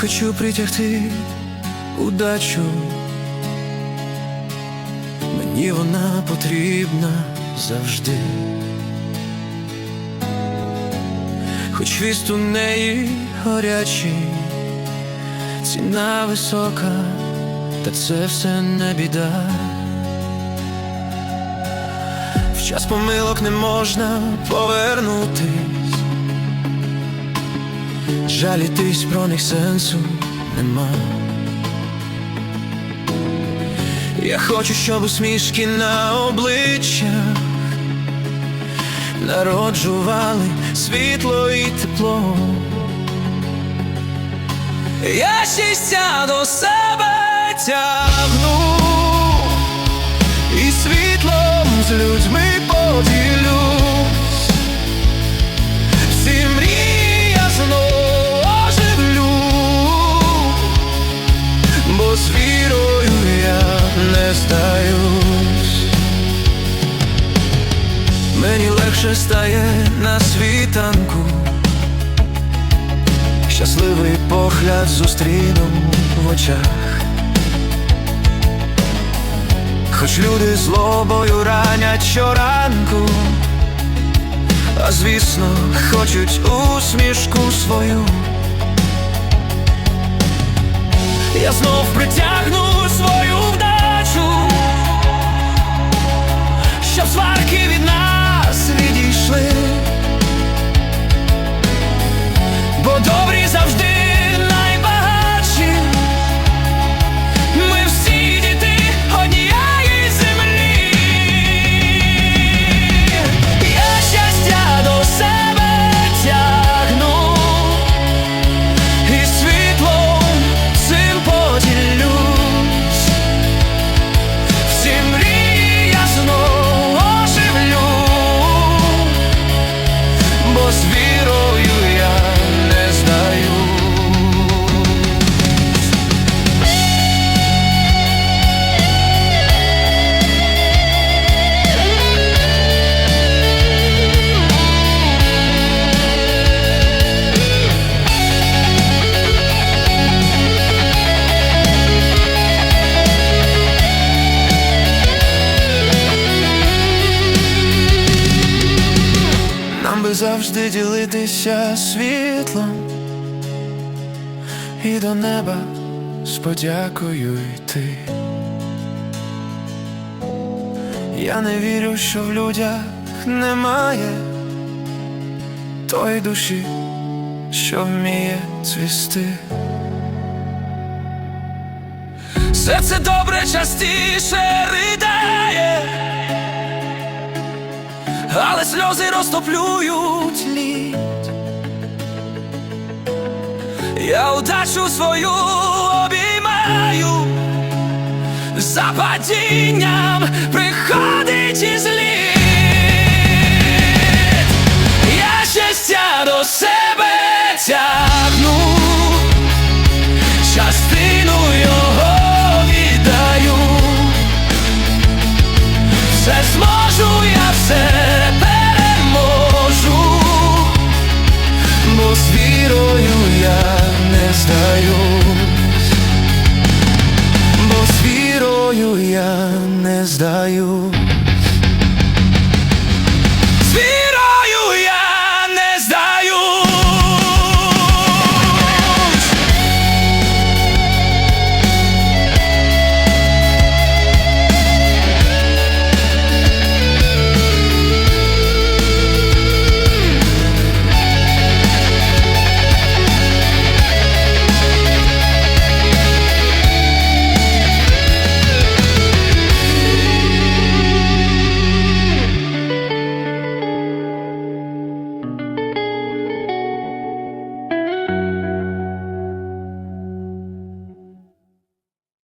хочу притягти удачу. Мені вона потрібна завжди. Хоч хвіст у неї горячий, ціна висока, та це все не біда. В час помилок не можна повернутись, жалітись про них сенсу нема. Я хочу, щоб усмішки на обличчях народжували світло і тепло. Я щастя до себе тягну Мені легше стає на світанку. Щасливий погляд зустріну в очах. Хоч люди злобою ранять щоранку, а звісно, хочуть усмішку свою. Я знов притягну свою вдачу, завжди ділитися світлом і до неба з подякою йти. Я не вірю, що в людях немає тої душі, що вміє цвісти. Серце добре частіше ридає але сльози розтоплюють лід. Я удачу свою обіймаю, за падінням приходить і зліт. знаю